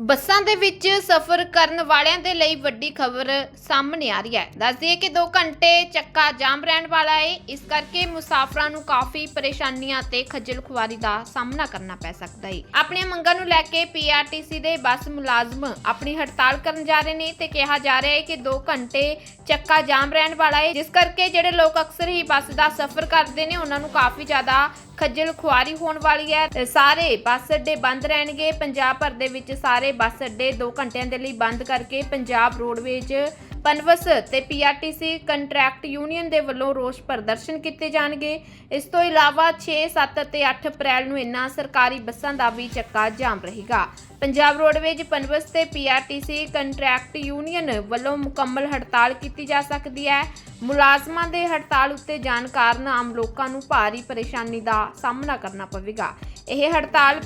ਬੱਸਾਂ ਦੇ ਵਿੱਚ ਸਫ਼ਰ ਕਰਨ ਵਾਲਿਆਂ ਦੇ ਲਈ ਵੱਡੀ ਖਬਰ ਸਾਹਮਣੇ ਆ ਰਹੀ ਹੈ। ਦੱਸਦੀ ਹੈ ਕਿ 2 ਘੰਟੇ ਚੱਕਾ ਜਾਮ ਰਹਿਣ ਵਾਲਾ ਹੈ ਇਸ ਕਰਕੇ ਮੁਸਾਫਰਾਂ ਨੂੰ ਕਾਫੀ ਪਰੇਸ਼ਾਨੀਆਂ ਤੇ ਖੱਜਲ ਖੁਆਰੀ ਦਾ ਸਾਹਮਣਾ ਕਰਨਾ ਪੈ ਸਕਦਾ ਹੈ ਆਪਣੀਆਂ ਮੰਗਾਂ ਨੂੰ ਲੈ ਕੇ ਪੀਆਰਟੀਸੀ ਦੇ ਬੱਸ ਮੁਲਾਜ਼ਮ ਆਪਣੀ ਹੜਤਾਲ ਕਰਨ ਜਾ ਰਹੇ ਨੇ ਤੇ ਕਿਹਾ ਜਾ ਰਿਹਾ ਹੈ ਕਿ 2 ਘੰਟੇ ਚੱਕਾ ਜਾਮ ਰਹਿਣ ਵਾਲਾ ਹੈ ਜਿਸ ਕਰਕੇ ਜਿਹੜੇ ਲੋਕ ਅਕਸਰ ਹੀ ਬੱਸ ਦਾ ਸਫ਼ਰ ਕਰਦੇ ਨੇ, ਉਹਨਾਂ ਨੂੰ ਕਾਫੀ ਜ਼ਿਆਦਾ ਖੱਜਲ ਖੁਆਰੀ ਹੋਣ ਵਾਲੀ ਹੈ। ਸਾਰੇ ਬੱਸ ਅੱਡੇ ਬੰਦ ਰਹਿਣਗੇ। ਪੰਜਾਬ ਭਰ ਦੇ ਵਿੱਚ ਸਾਰੇ ਬੱਸ ਅੱਡੇ 2 ਘੰਟਿਆਂ ਦੇ ਲਈ ਬੰਦ ਕਰਕੇ ਪੰਜਾਬ ਰੋਡਵੇਜ ਪਨਵਸ ਤੇ ਪੀਆਰਟੀਸੀ ਕੰਟਰੈਕਟ ਯੂਨੀਅਨ ਦੇ ਵੱਲੋਂ ਰੋਸ ਪ੍ਰਦਰਸ਼ਨ ਕੀਤੇ ਜਾਣਗੇ। ਇਸ ਤੋਂ ਇਲਾਵਾ 6 7 ਅਤੇ 8 ਅਪ੍ਰੈਲ ਨੂੰ ਇਨ੍ਹਾਂ ਸਰਕਾਰੀ ਬੱਸਾਂ ਦਾ ਵੀ ਚੱਕਾ ਜਾਮ ਰਹੇਗਾ। ਪੰਜਾਬ ਰੋਡਵੇਜ ਪਨਵਸ ਤੇ ਪੀਆਰਟੀਸੀ ਕੰਟਰੈਕਟ ਯੂਨੀਅਨ ਵੱਲੋਂ ਮੁਕੰਮਲ ਹੜਤਾਲ ਕੀਤੀ ਜਾ ਸਕਦੀ ਹੈ। ਮੁਲਾਜ਼ਮਾਂ ਦੇ ਹੜਤਾਲ ਉੱਤੇ ਜਾਣ ਕਾਰਨ ਆਮ ਲੋਕਾਂ ਨੂੰ ਭਾਰੀ ਪਰੇਸ਼ਾਨੀ ਦਾ ਸਾਹਮਣਾ ਕਰਨਾ ਪਵੇਗਾ। ਇਹ ਹੜਤਾਲ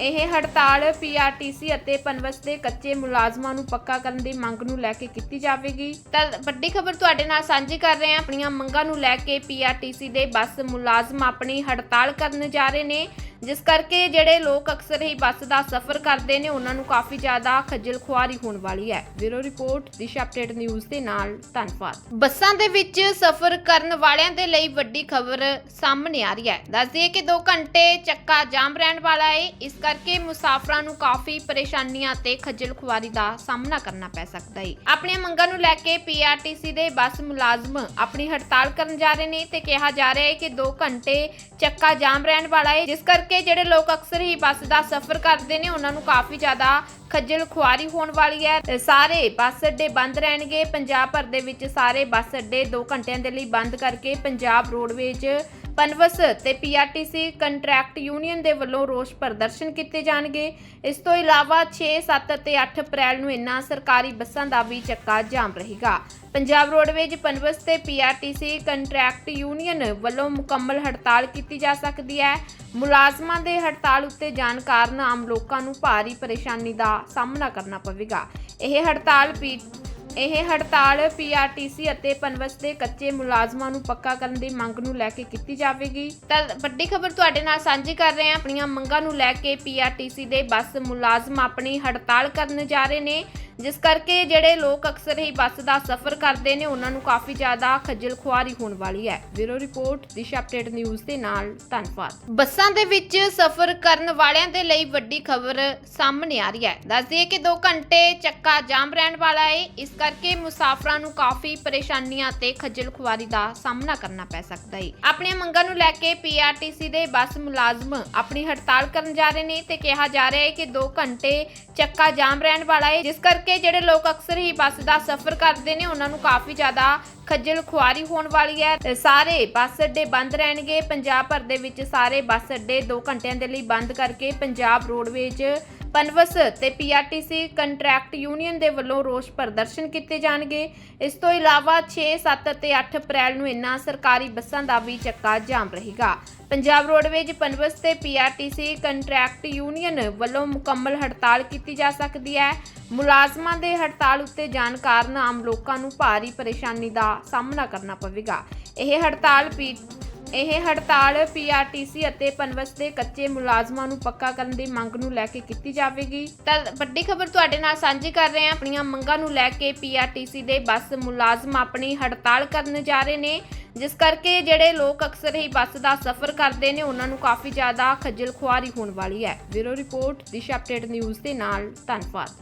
ਇਹ ਹੜਤਾਲ ਪੀਆਰਟੀਸੀ ਅਤੇ ਪਨਵਸ ਦੇ ਕੱਚੇ ਮੁਲਾਜ਼ਮਾਂ ਨੂੰ ਪੱਕਾ ਕਰਨ ਦੀ ਮੰਗ ਨੂੰ ਲੈ ਕੇ ਕੀਤੀ ਜਾਵੇਗੀ। ਤਾਂ ਵੱਡੀ ਖਬਰ ਤੁਹਾਡੇ ਨਾਲ ਸਾਂਝੀ ਕਰ ਰਹੇ ਹਾਂ। ਆਪਣੀਆਂ ਮੰਗਾਂ ਨੂੰ ਲੈ ਕੇ ਪੀਆਰਟੀਸੀ ਦੇ ਬੱਸ ਮੁਲਾਜ਼ਮ ਆਪਣੀ ਹੜਤਾਲ ਕਰਨ ਜਾ ਰਹੇ ਨੇ। ਜਿਸ ਕਰਕੇ ਜਿਹੜੇ ਲੋਕ ਅਕਸਰ ਹੀ ਬੱਸ ਦਾ ਸਫ਼ਰ ਕਰਦੇ ਨੇ, ਉਹਨਾਂ ਨੂੰ ਕਾਫੀ ਜ਼ਿਆਦਾ ਖੱਜਲ ਖੁਆਰੀ ਹੋਣ ਵਾਲੀ ਹੈ। Bureau report, Disha update news ਦੇ ਨਾਲ ਧੰਨਵਾਦ। ਬੱਸਾਂ ਦੇ ਵਿੱਚ ਸਫ਼ਰ ਕਰਨ ਵਾਲਿਆਂ ਦੇ ਲਈ ਵੱਡੀ ਖਬਰ ਸਾਹਮਣੇ ਆ ਰਹੀ ਹੈ। ਦੱਸਦੀ ਹੈ ਕਿ 2 ਘੰਟੇ ਚੱਕਾ ਜਾਮ ਰਹਿਣ ਵਾਲਾ ਹੈ ਇਸ ਕਰਕੇ ਮੁਸਾਫਰਾਂ ਨੂੰ ਕਾਫੀ ਪਰੇਸ਼ਾਨੀਆਂ ਤੇ ਖੱਜਲ ਖੁਆਰੀ ਦਾ ਸਾਹਮਣਾ ਕਰਨਾ ਪੈ ਸਕਦਾ ਹੈ ਆਪਣੀਆਂ ਮੰਗਾਂ ਨੂੰ ਲੈ ਕੇ ਪੀਆਰਟੀਸੀ ਦੇ ਬੱਸ ਮੁਲਾਜ਼ਮ ਆਪਣੀ ਹੜਤਾਲ ਕਰਨ ਜਾ ਰਹੇ ਨੇ ਤੇ ਕਿਹਾ ਜਾ ਰਿਹਾ ਹੈ ਕਿ 2 ਘੰਟੇ ਚੱਕਾ ਜਾਮ ਰਹਿਣ ਵਾਲਾ ਹੈ ਜਿਸ ਕਰਕੇ ਜਿਹੜੇ ਲੋਕ ਅਕਸਰ ਹੀ ਬੱਸ ਦਾ ਸਫ਼ਰ ਕਰਦੇ ਨੇ, ਉਹਨਾਂ ਨੂੰ ਕਾਫੀ ਜ਼ਿਆਦਾ ਖੱਜਲ ਖੁਆਰੀ ਹੋਣ ਵਾਲੀ ਹੈ। ਸਾਰੇ ਬੱਸ ਅੱਡੇ ਬੰਦ ਰਹਿਣਗੇ। ਪੰਜਾਬ ਭਰ ਦੇ ਵਿੱਚ ਸਾਰੇ ਬੱਸ ਅੱਡੇ 2 ਘੰਟਿਆਂ ਦੇ ਲਈ ਬੰਦ ਕਰਕੇ ਪੰਜਾਬ ਰੋਡਵੇਜ ਪਨਵਸ ਤੇ ਪੀਆਰਟੀਸੀ ਕੰਟਰੈਕਟ ਯੂਨੀਅਨ ਦੇ ਵੱਲੋਂ ਰੋਸ ਪ੍ਰਦਰਸ਼ਨ ਕੀਤੇ ਜਾਣਗੇ। ਇਸ ਤੋਂ ਇਲਾਵਾ 6 7 ਅਤੇ 8 ਅਪ੍ਰੈਲ ਨੂੰ ਇਨ੍ਹਾਂ ਸਰਕਾਰੀ ਬੱਸਾਂ ਦਾ ਵੀ ਚੱਕਾ ਜਾਮ ਰਹੇਗਾ। ਪੰਜਾਬ ਰੋਡਵੇਜ ਪਨਵਸ ਤੇ ਪੀਆਰਟੀਸੀ ਕੰਟਰੈਕਟ ਯੂਨੀਅਨ ਵੱਲੋਂ ਮੁਕੰਮਲ ਹੜਤਾਲ ਕੀਤੀ ਜਾ ਸਕਦੀ ਹੈ। ਮੁਲਾਜ਼ਮਾਂ ਦੇ ਹੜਤਾਲ ਉੱਤੇ ਜਾਣ ਕਾਰਨ ਆਮ ਲੋਕਾਂ ਨੂੰ ਭਾਰੀ ਪਰੇਸ਼ਾਨੀ ਦਾ ਸਾਹਮਣਾ ਕਰਨਾ ਪਵੇਗਾ। ਇਹ ਹੜਤਾਲ ਪੀ ਇਹ ਹੜਤਾਲ ਪੀਆਰਟੀਸੀ ਅਤੇ ਪਨਵਸ ਦੇ ਕੱਚੇ ਮੁਲਾਜ਼ਮਾਂ ਨੂੰ ਪੱਕਾ ਕਰਨ ਦੀ ਮੰਗ ਨੂੰ ਲੈ ਕੇ ਕੀਤੀ ਜਾਵੇਗੀ। ਤਾਂ ਵੱਡੀ ਖਬਰ ਤੁਹਾਡੇ ਨਾਲ ਸਾਂਝੀ ਕਰ ਰਹੇ ਹਾਂ। ਆਪਣੀਆਂ ਮੰਗਾਂ ਨੂੰ ਲੈ ਕੇ ਪੀਆਰਟੀਸੀ ਦੇ ਬੱਸ ਮੁਲਾਜ਼ਮ ਆਪਣੀ ਹੜਤਾਲ ਕਰਨ ਜਾ ਰਹੇ ਨੇ। ਜਿਸ ਕਰਕੇ ਜਿਹੜੇ ਲੋਕ ਅਕਸਰ ਹੀ ਬੱਸ ਦਾ ਸਫ਼ਰ ਕਰਦੇ ਨੇ, ਉਹਨਾਂ ਨੂੰ ਕਾਫੀ ਜ਼ਿਆਦਾ ਖੱਜਲ ਖੁਆਰੀ ਹੋਣ ਵਾਲੀ ਹੈ। Bureau report, Disha update news ਦੇ ਨਾਲ ਧੰਨਵਾਦ। ਬੱਸਾਂ ਦੇ ਵਿੱਚ ਸਫ਼ਰ ਕਰਨ ਵਾਲਿਆਂ ਦੇ ਲਈ ਵੱਡੀ ਖਬਰ ਸਾਹਮਣੇ ਆ ਰਹੀ ਹੈ। ਦੱਸਦੀ ਹੈ ਕਿ 2 ਘੰਟੇ ਚੱਕਾ ਜਾਮ ਰਹਿਣ ਵਾਲਾ ਹੈ ਇਸ ਕਰਕੇ ਮੁਸਾਫਰਾਂ ਨੂੰ ਕਾਫੀ ਪਰੇਸ਼ਾਨੀਆਂ ਤੇ ਖੱਜਲ ਖੁਆਰੀ ਦਾ ਸਾਹਮਣਾ ਕਰਨਾ ਪੈ ਸਕਦਾ ਹੈ ਆਪਣੀਆਂ ਮੰਗਾਂ ਨੂੰ ਲੈ ਕੇ ਪੀਆਰਟੀਸੀ ਦੇ ਬੱਸ ਮੁਲਾਜ਼ਮ ਆਪਣੀ ਹੜਤਾਲ ਕਰਨ ਜਾ ਰਹੇ ਨੇ ਤੇ ਕਿਹਾ ਜਾ ਰਿਹਾ ਹੈ ਕਿ 2 ਘੰਟੇ ਚੱਕਾ ਜਾਮ ਰਹਿਣ ਵਾਲਾ ਹੈ ਜਿਸ ਕਰਕੇ ਜਿਹੜੇ ਲੋਕ ਅਕਸਰ ਹੀ ਬੱਸ ਦਾ ਸਫ਼ਰ ਕਰਦੇ ਨੇ, ਉਹਨਾਂ ਨੂੰ ਕਾਫੀ ਜ਼ਿਆਦਾ ਖੱਜਲ ਖੁਆਰੀ ਹੋਣ ਵਾਲੀ ਹੈ। ਸਾਰੇ ਬੱਸ ਅੱਡੇ ਬੰਦ ਰਹਿਣਗੇ। ਪੰਜਾਬ ਭਰ ਦੇ ਵਿੱਚ ਸਾਰੇ ਬੱਸ ਅੱਡੇ 2 ਘੰਟਿਆਂ ਦੇ ਲਈ ਬੰਦ ਕਰਕੇ ਪੰਜਾਬ ਰੋਡਵੇਜ ਪਨਵਸ ਤੇ ਪੀਆਰਟੀਸੀ ਕੰਟਰੈਕਟ ਯੂਨੀਅਨ ਦੇ ਵੱਲੋਂ ਰੋਸ ਪ੍ਰਦਰਸ਼ਨ ਕੀਤੇ ਜਾਣਗੇ। ਇਸ ਤੋਂ ਇਲਾਵਾ 6 7 ਅਤੇ 8 ਅਪ੍ਰੈਲ ਨੂੰ ਇਨ੍ਹਾਂ ਸਰਕਾਰੀ ਬੱਸਾਂ ਦਾ ਵੀ ਚੱਕਾ ਜਾਮ ਰਹੇਗਾ। ਪੰਜਾਬ ਰੋਡਵੇਜ ਪਨਵਸ ਤੇ ਪੀਆਰਟੀਸੀ ਕੰਟਰੈਕਟ ਯੂਨੀਅਨ ਵੱਲੋਂ ਮੁਕੰਮਲ ਹੜਤਾਲ ਕੀਤੀ ਜਾ ਸਕਦੀ ਹੈ। ਮੁਲਾਜ਼ਮਾਂ ਦੇ ਹੜਤਾਲ ਉੱਤੇ ਜਾਣ ਕਾਰਨ ਆਮ ਲੋਕਾਂ ਨੂੰ ਭਾਰੀ ਪਰੇਸ਼ਾਨੀ ਦਾ ਸਾਹਮਣਾ ਕਰਨਾ ਪਵੇਗਾ। ਇਹ ਹੜਤਾਲ ਪੀ ਇਹ ਹੜਤਾਲ ਪੀਆਰਟੀਸੀ ਅਤੇ ਪਨਵਸ ਦੇ ਕੱਚੇ ਮੁਲਾਜ਼ਮਾਂ ਨੂੰ ਪੱਕਾ ਕਰਨ ਦੀ ਮੰਗ ਨੂੰ ਲੈ ਕੇ ਕੀਤੀ ਜਾਵੇਗੀ। ਤਾਂ ਵੱਡੀ ਖਬਰ ਤੁਹਾਡੇ ਨਾਲ ਸਾਂਝੀ ਕਰ ਰਹੇ ਹਾਂ। ਆਪਣੀਆਂ ਮੰਗਾਂ ਨੂੰ ਲੈ ਕੇ ਪੀਆਰਟੀਸੀ ਦੇ ਬੱਸ ਮੁਲਾਜ਼ਮ ਆਪਣੀ ਹੜਤਾਲ ਕਰਨ ਜਾ ਰਹੇ ਨੇ। ਜਿਸ ਕਰਕੇ ਜਿਹੜੇ ਲੋਕ ਅਕਸਰ ਹੀ ਬੱਸ ਦਾ ਸਫ਼ਰ ਕਰਦੇ ਨੇ, ਉਹਨਾਂ ਨੂੰ ਕਾਫੀ ਜ਼ਿਆਦਾ ਖੱਜਲ ਖੁਆਰੀ ਹੋਣ ਵਾਲੀ ਹੈ। Bureau report, Disha update news ਦੇ ਨਾਲ ਧੰਨਵਾਦ।